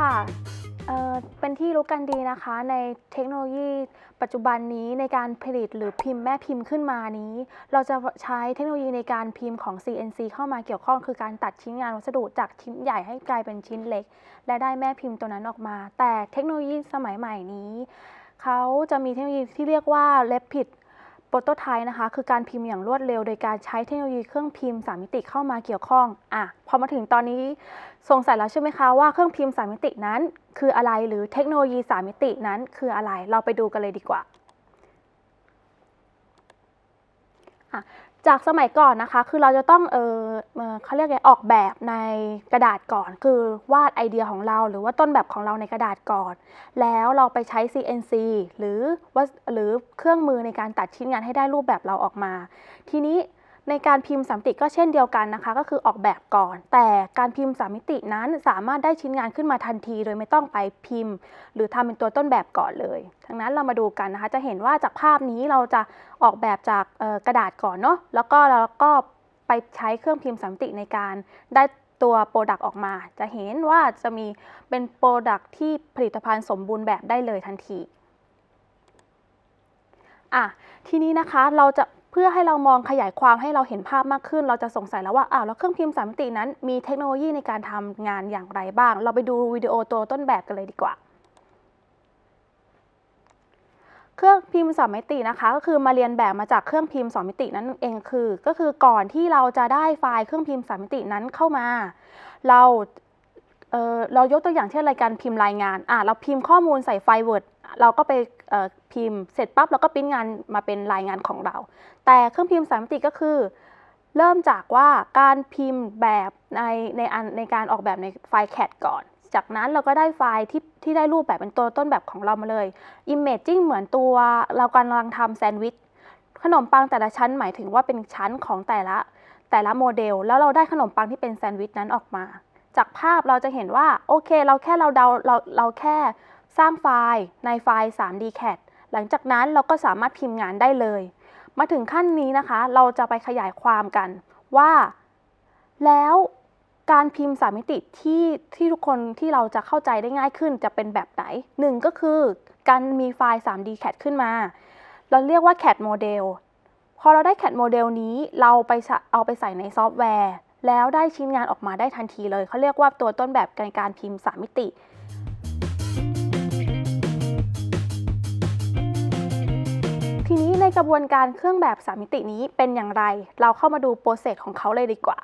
ค่ะเอ่อเป็นที่รู้กันดีนะคะในเทคโนโลยีปัจจุบันนี้ในการผลิตหรือพิมพ์แม่พิมพ์ขึ้นมานี้ เราจะใช้เทคโนโลยีในการพิมพ์ของ CNC เข้ามาเกี่ยวข้องคือการตัดชิ้นงานวัสดุจากชิ้นใหญ่ให้กลายเป็นชิ้นเล็ก และได้แม่พิมพ์ตัวนั้นออกมา แต่เทคโนโลยีสมัยใหม่นี้ เขาจะมีเทคโนโลยีที่เรียกว่า Rapid โปรโตไทป์นะคะคือการพิมพ์อย่างรวดเร็ว โดยการใช้เทคโนโลยีเครื่องพิมพ์สามมิติเข้ามาเกี่ยวข้องอะพอมาถึงตอนนี้สงสัยแล้วใช่ไหมคะว่าเครื่องพิมพ์สามมิตินั้น คืออะไรหรือเทคโนโลยีสามมิตินั้น คืออะไรเราไปดูกันเลยดีกว่าอะ จากสมัยก่อนนะคะ คือเราจะต้องเออเออเขาเรียกไงออกแบบในกระดาษก่อน คือวาดไอเดียของเรา หรือว่าต้นแบบของเราในกระดาษก่อน แล้วเราไปใช้ CNC หรือว่าหรือเครื่องมือในการตัดชิ้นงานให้ได้รูปแบบเราออกมา ทีนี้ ในการพิมพ์สามมิติก็เช่นเดียวกันนะคะ ก็คือออกแบบก่อน แต่การพิมพ์สามมิตินั้นสามารถได้ชิ้นงานขึ้นมาทันที โดยไม่ต้องไปพิมพ์ หรือทำเป็นตัวต้นแบบก่อนเลยดังนั้นเรามาดูกันนะคะ จะเห็นว่าจากภาพนี้เราจะออกแบบจากกระดาษก่อนเนาะแล้วก็เราก็ไปใช้เครื่องพิมพ์สามมิติในการได้ตัวโปรดักต์ออกมา จะเห็นว่าจะมีเป็นโปรดักต์ที่ผลิตภัณฑ์สมบูรณ์แบบได้เลยทันทีอะทีนี้นะคะเราจะ เพื่อให้เรามองขยายความให้เราเห็นภาพมากขึ้น เราจะสงสัยแล้วว่าอ้าวแล้วเครื่องพิมพ์สามมิตินั้น มีเทคโนโลยีในการทำงานอย่างไรบ้าง เราไปดูวิดีโอตัวต้นแบบกันเลยดีกว่าเครื่องพิมพ์สามมิตินะคะก็คือมาเรียนแบบมาจากเครื่องพิมพ์สองมิตินั่นเองคือ ก็คือก่อนที่เราจะได้ไฟล์เครื่องพิมพ์สามมิตินั้นเข้ามา เรา เออเรายกตัวอย่างเช่นรายการพิมพ์รายงานอะเราพิมพ์ข้อมูลใส่ไฟล์ Word เราก็ไปพิมพ์เสร็จปั๊บเราก็ปริ้นงานมาเป็นรายงานของเรา แต่เครื่องพิมพ์สามมิติก็คือ เริ่มจากว่าการพิมพ์แบบในในอันในการออกแบบในไฟล์ CAD ก่อน จากนั้นเราก็ได้ไฟล์ที่ที่ได้รูปแบบเป็นตัวต้นแบบของเรามาเลย Imaging เหมือนตัวเรากำลังทำแซนด์วิชขนมปังแต่ละชั้นหมายถึงว่าเป็นชั้นของแต่ละแต่ละโมเดล แล้วเราได้ขนมปังที่เป็นแซนด์วิชนั้นออกมา จากภาพเราจะเห็นว่าโอเค เราแค่เราเดาเราเราแค่สร้างไฟล์ในไฟล์ 3D CAD หลังจากนั้นเราก็สามารถพิมพ์งานได้เลย มาถึงขั้นนี้นะคะ เราจะไปขยายความกันว่า แล้วการพิมพ์สามมิติที่ที่ทุกคนที่เราจะเข้าใจได้ง่ายขึ้นจะเป็นแบบไหนหนึ่งก็คือการมีไฟล์ 3D CAD ขึ้นมา เราเรียกว่า CAD โมเดลพอเราได้ CAD โมเดลนี้เราไปเอาไปใส่ในซอฟต์แวร์ แล้วได้ชิ้นงานออกมาได้ทันทีเลย เขาเรียกว่าตัวต้นแบบในการพิมพ์ 3 มิติทีนี้ในกระบวนการเครื่องแบบ3มิตินี้เป็นอย่างไร เราเข้ามาดูโปรเซสของเขาเลยดีกว่า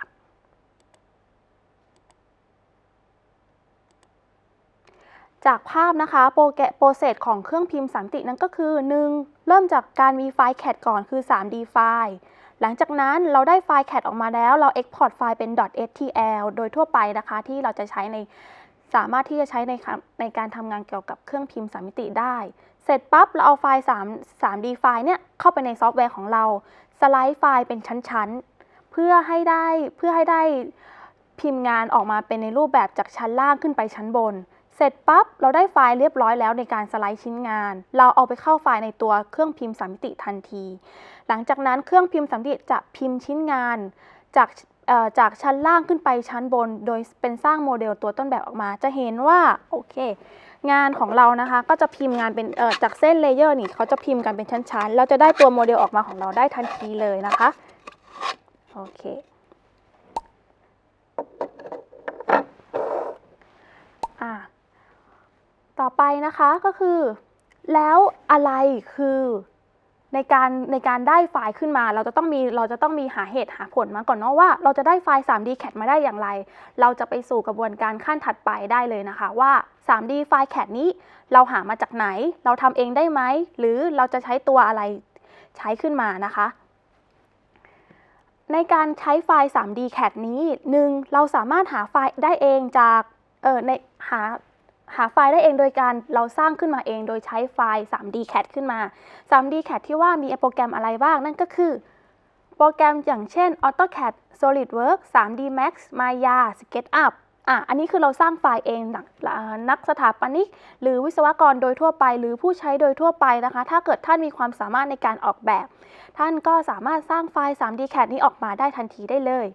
จากภาพนะคะโปรแกรโปรเซสของเครื่องพิมพ์สามมิตินั้นก็คือ 1. เริ่มจากการมีไฟล์ CAD ก่อนคือ 3D ไฟล์ หลังจากนั้นเราได้ไฟล์ CAD ออกมาแล้วเรา Export ไฟล์เป็น .stl โดยทั่วไปนะคะ ที่เราจะใช้ในสามารถที่จะใช้ในในการทำงานเกี่ยวกับเครื่องพิมพ์สามมิติได้ เสร็จปั๊บเราเอาไฟล์ 3 3D ไฟล์เนี่ยเข้าไปในซอฟต์แวร์ของเรา สไลด์ไฟล์เป็นชั้นๆ เพื่อให้ได้เพื่อให้ได้พิมพ์งานออกมาเป็นในรูปแบบจากชั้นล่างขึ้นไปชั้นบน เสร็จปั๊บเราได้ไฟล์เรียบร้อยแล้วในการสไลด์ชิ้นงาน เราเอาไปเข้าไฟล์ในตัวเครื่องพิมพ์สามมิติทันที หลังจากนั้นเครื่องพิมพ์สามมิติจะพิมพ์ชิ้นงานจากเอ่อจากชั้นล่างขึ้นไปชั้นบน โดยเป็นสร้างโมเดลตัวต้นแบบออกมา จะเห็นว่าโอเค งานของเรานะคะก็จะพิมพ์งานเป็นเอ่อจากเส้นเลเยอร์นี่เขาจะพิมพ์กันเป็นชั้นๆเราจะได้ตัวโมเดลออกมาของเราได้ทันทีเลยนะคะโอเค อะ ต่ อไปนะคะก็คือ แล้วอะไรคือในการในการได้ไฟล์ขึ้นมา เราจะต้องมีเราจะต้องมีหาเหตุหาผลมาก่อนเนาะว่า เราจะได้ไฟล์ 3D CAD มาได้อย่างไร เราจะไปสู่กระบวนการขั้นถัดไปได้เลยนะคะว่า 3D ไฟล์ CAD นี้เราหามาจากไหน เราทำเองได้ไหม หรือเราจะใช้ตัวอะไรใช้ขึ้นมานะคะ ในการใช้ไฟล์ 3D CAD นี้หนึ่งเราสามารถหาไฟล์ได้เองจากเออในหา หาไฟล์ได้เองโดยการเราสร้างขึ้นมาเอง โดยใช้ไฟล์ 3D CAD ขึ้นมา 3D CAD ที่ว่ามีโปรแกรมอะไรบ้าง นั่นก็คือ โปรแกรมอย่างเช่น AutoCAD SolidWorks 3D Max Maya SketchUp อะ อันนี้คือเราสร้างไฟล์เองนักนักสถาปนิก หรือวิศวกรโดยทั่วไป หรือผู้ใช้โดยทั่วไปนะคะ ถ้าเกิดท่านมีความสามารถในการออกแบบ ท่านก็สามารถสร้างไฟล์ 3D CAD นี้ออกมาได้ทันทีได้เลย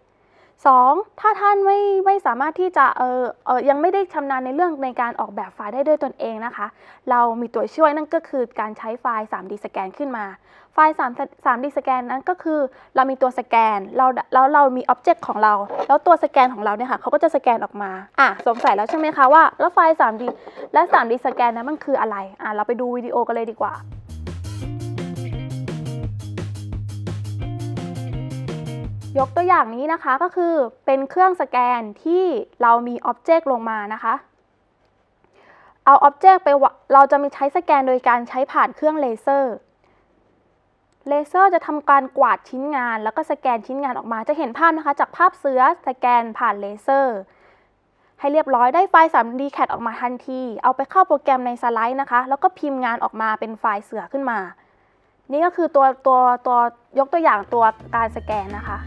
2. ถ้าท่านไม่ไม่สามารถที่จะเออเออยังไม่ได้ชำนาญในเรื่องในการออกแบบไฟล์ได้ด้วยตนเองนะคะ เรามีตัวช่วยนั่นก็คือการใช้ไฟล์ 3D สแกนขึ้นมา ไฟล์3 3D สแกนนั้นก็คือ เรามีตัวสแกนเราแล้วเรามีอ็อบเจกต์ของเรา แล้วตัวสแกนของเราเนี่ยค่ะเขาก็จะสแกนออกมาอะสงสัยแล้วใช่ไหมคะว่า แล้วไฟล์ 3D และ 3D สแกนนั้นมันคืออะไรอะเราไปดูวิดีโอกันเลยดีกว่า ยกตัวอย่างนี้นะคะก็คือเป็นเครื่องสแกนที่เรามีอ็อบเจกต์ลงมานะคะ เอาอ็อบเจกต์ไปเราจะมีใช้สแกนโดยการใช้ผ่านเครื่องเลเซอร์เลเซอร์จะทำการกวาดชิ้นงาน แล้วก็สแกนชิ้นงานออกมาจะเห็นภาพนะคะ จากภาพเสือสแกนผ่านเลเซอร์ ให้เรียบร้อยได้ไฟล์ 3D CAD ออกมาทันที เอาไปเข้าโปรแกรมในสไลด์นะคะ แล้วก็พิมพ์งานออกมาเป็นไฟล์เสือขึ้นมา นี่ก็คือตัวตัวตัวยกตัวอย่างตัวการสแกนนะคะ